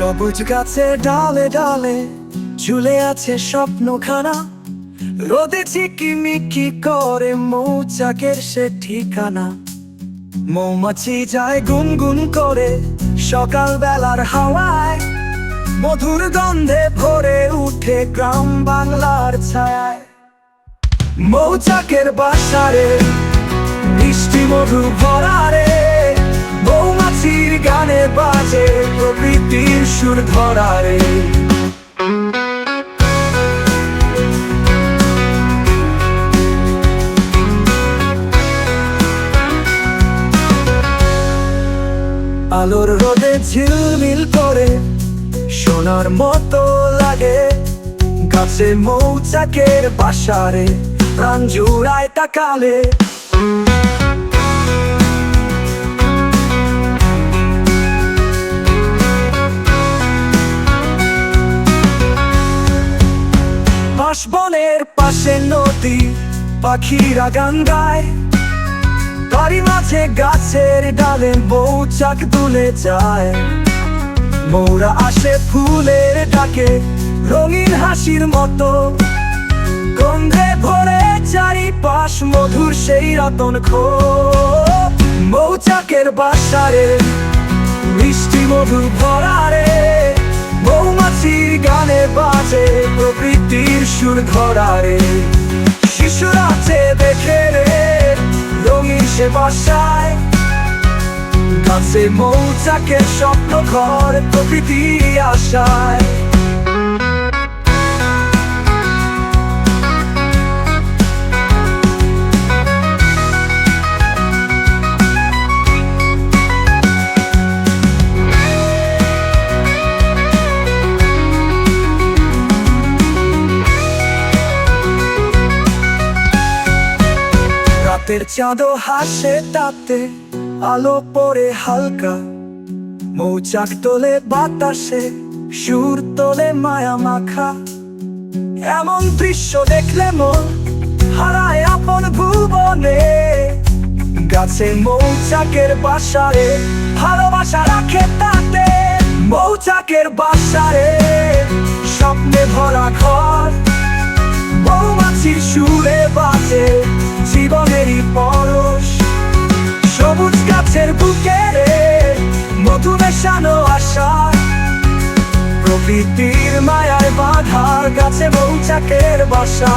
সবুজ গাছে ডালে ডালে ঝুলে আছে স্বপ্নখানা। রোদে চিকিমিকি করে মৌচাকের সে ঠিকানা। মৌমাছি যায় গুনগুন করে সকাল বেলার হাওয়ায়। মধুর গন্ধে ভরে উঠে গ্রাম বাংলার ছায়ায়। মৌচাকের বাসারে বৃষ্টি মধু ভরারে। মৌমাছির গানে প্রকৃতির সুর ধরারে। আলোর রোদে ঝিলমিল করে, সোনার মতো লাগে। গাছে মৌচাকের বাসারে, প্রাণ জুড়ায় তাকালে। পাশে নদী, পাখিরা গান গায়। তারই মাঝে গাছের ডালে মৌচাক দুলে যায়। মৌরা আসে ফুলের ডাকে, রঙিন হাসির মতো। গন্ধে ভরে চারিপাশ মধুর সেই রতন খো মৌচাকের বাসারে, মিষ্টি মধু ভরারে। মৌমাছির গানে বাজে প্রকৃতির সুর ধরারে শিশুরা আছে দেখে রে, রঙিন সে বাসায়। গাছে মৌচাকের স্বপ্ন ঘর প্রকৃতি আশায়। রাতের চাঁদও হাসে তাতে, আলো পরে হালকা। মৌচাক তোলে বাতাসে, সুর তোলে মায়া মাখা। এমন দৃশ্য দেখলে মন হারায় আপন ভুবনে। গাছে মৌচাকের বাসারে ভালোবাসা রাখে তাতে, মৌচাকের বাসারে স্বপ্নে ভরা ঘর। মৌমাছির সুরে বাজে জীবনেরই পরশ। সবুজ গাছের বুকে রে, মধু মেশানো আশা প্রকৃতির মায়ায় বাধার গাছে মৌচাকের বাসা।